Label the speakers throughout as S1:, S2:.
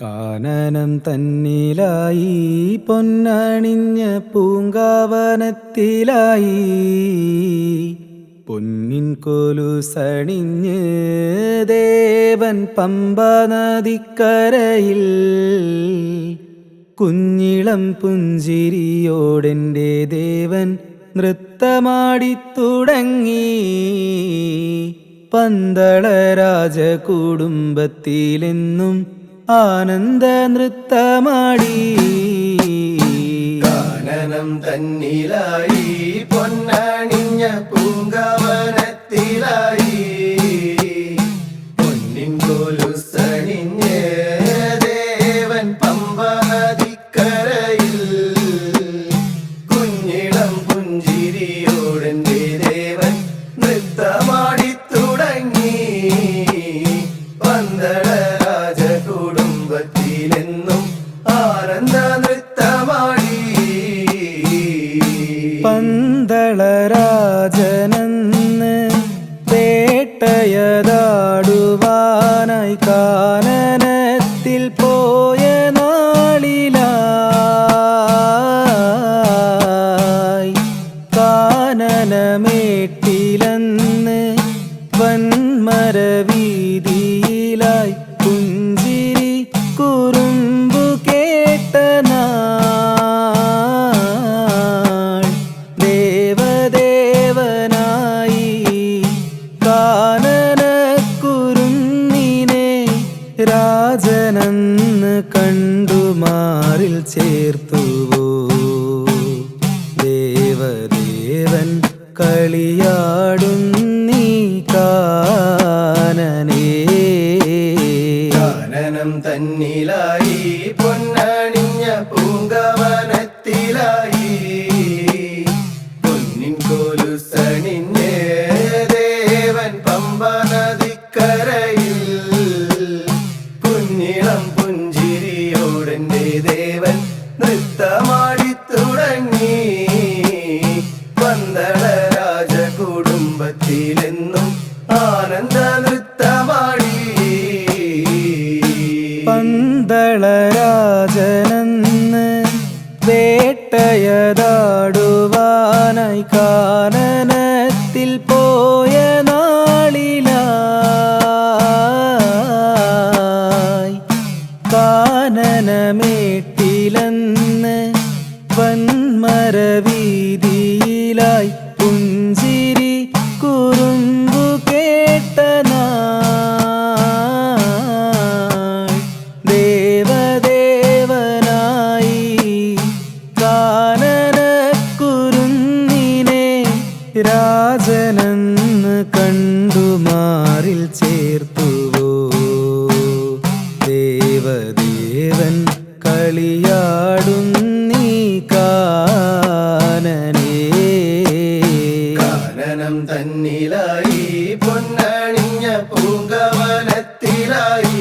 S1: കാനനം തന്നിലായി പൊന്നണിഞ്ഞ പൂങ്കാവനത്തിലായി. പൊന്നിൻ കൊലുസണിഞ്ഞ് ദേവൻ പമ്പ നദിക്കരയിൽ കുഞ്ഞിളം പുഞ്ചിരിയോടെന്റെ ദേവൻ നൃത്തമാടിത്തുടങ്ങി പന്തള രാജകുടുംബത്തിലെന്നും ആനന്ദ നൃത്തമാടി.
S2: കാനനം തന്നിലായി പൊന്നണിഞ്ഞ പൂങ്കവനത്തിലായി
S1: കാനനത്തിൽ ദേവദേവൻ കളിയാടുന്നീ കാനനേ.
S2: കാനനം തന്നിലായി പൊന്നണിഞ്ഞ പൂങ്കവനത്തിലായി
S1: പന്തളരാജനെന്ന് വേട്ടയതാടുവാനായി കാനനത്തിൽ പോയ നാളിലായി കാനനമേട്ടിലെന്ന് വൻമരവീതിയിലായി രാജനെന്ന് കണ്ടുമാറിൽ ചേർത്തുവോ? ദേവദേവൻ കളിയാടുന്നീ കാനനേ.
S2: കാനനം തന്നിലായി പൊന്നണിഞ്ഞ പൂങ്കവനത്തിലായി.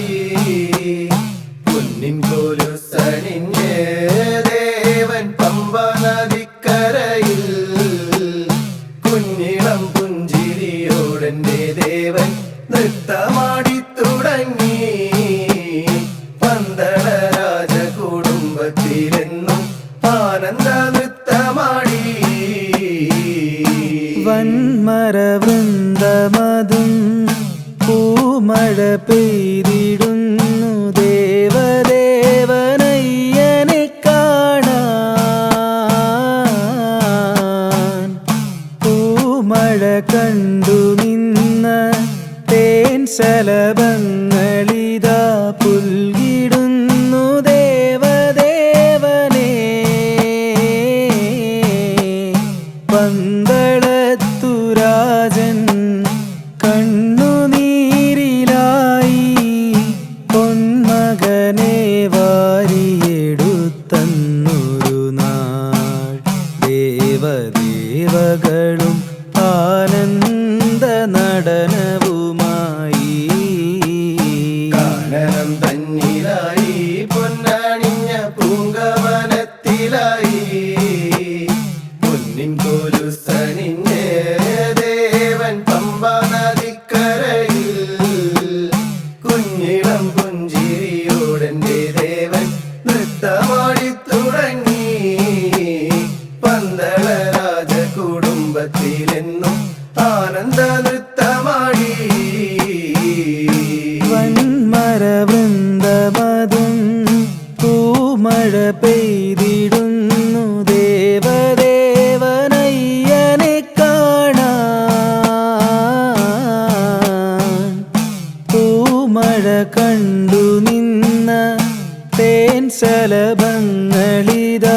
S2: ആനന്ദ
S1: നടനവുമായി വസന്തമതും പൂമഴ പെയ്തിടുന്നു ദേവദേവനയ്യനെ കാണാൻ. പൂമഴ കണ്ടു നിന്ന തേൻ ശലഭങ്ങളിത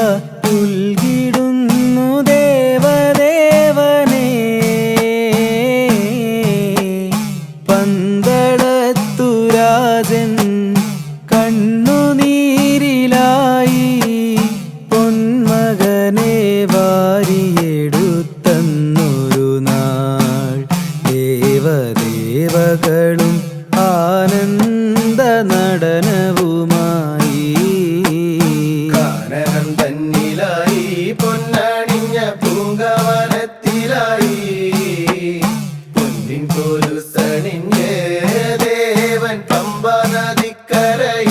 S2: പൊന്നിൻ കൊലുസണിഞ്ഞ് ദേവൻ പമ്പ നദിക്കരയിൽ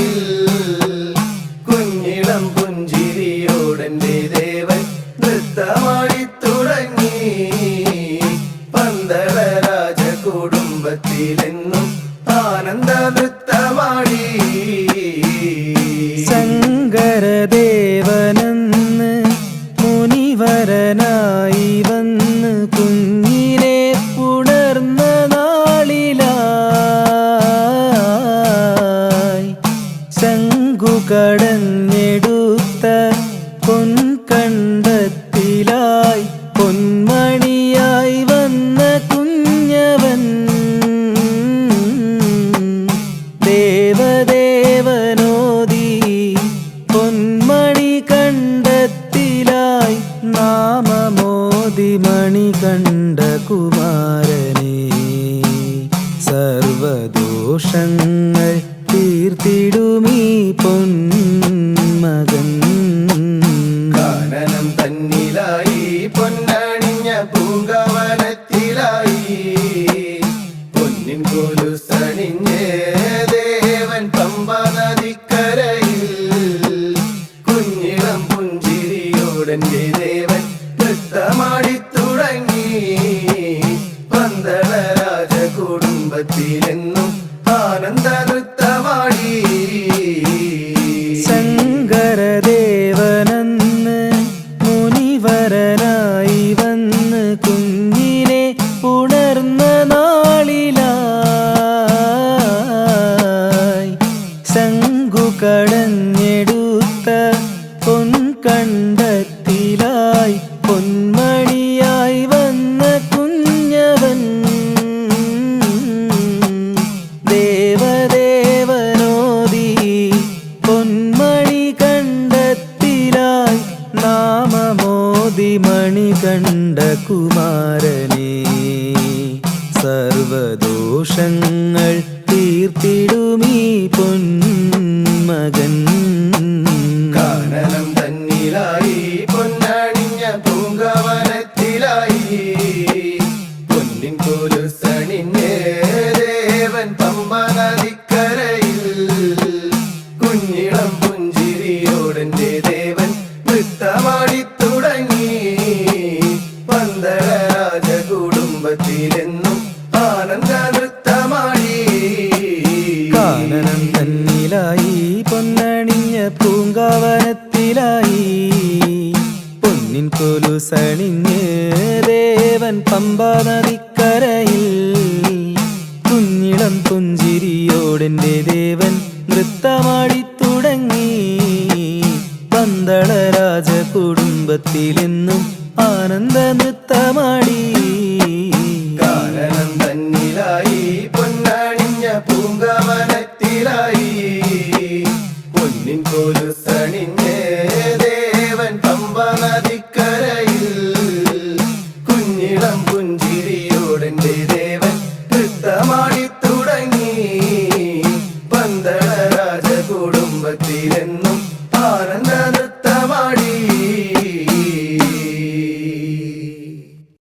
S1: നാമമോദി കണ്ട കുമാരനെ സർവദോഷങ്ങൾ തീർത്തിടുമീ പൊന്മകൻ
S2: കാനനം തന്നിലായി പൊന്നണിഞ്ഞ പൂങ്കവനത്തിലായി. പൊന്നിൻ കൊലുസണിഞ്ഞ് ദേവൻ ആനന്ദ നൃത്തമാടി
S1: ശങ്കരദേവനന്ന് മുനിവരനായി വന്ന് കുഞ്ഞിനെ ഉണർന്ന നാളിലായി ശങ്കു കടഞ്ഞെടുത്ത പൊൻകണ്ടത്തിലായി പൊന്മണിയായി നാമമോദി മണി കണ്ട കുമാരനെ സർവദോഷങ്ങൾ തീർത്തിടുമീ പൊന്മകൻ.
S2: കാനനം തന്നിലായി പൊന്നണിഞ്ഞ പൂങ്കവനത്തിലായി. പൊന്നിൻ കൊലുസണിഞ്ഞ്
S1: കാനനം തന്നിലായി പൊന്നണിഞ്ഞ പൂങ്കാവനത്തിലായി. പൊന്നിൻ കൊലുസണിഞ്ഞ് ദേവൻ പമ്പ നദിക്കരയിൽ. കുഞ്ഞിളം പുഞ്ചിരിയോടെ ദേവൻ നൃത്തമാടി തുടങ്ങി. പന്തള രാജ കുടുംബത്തിലെന്നും ആനന്ദ നൃത്തമാടി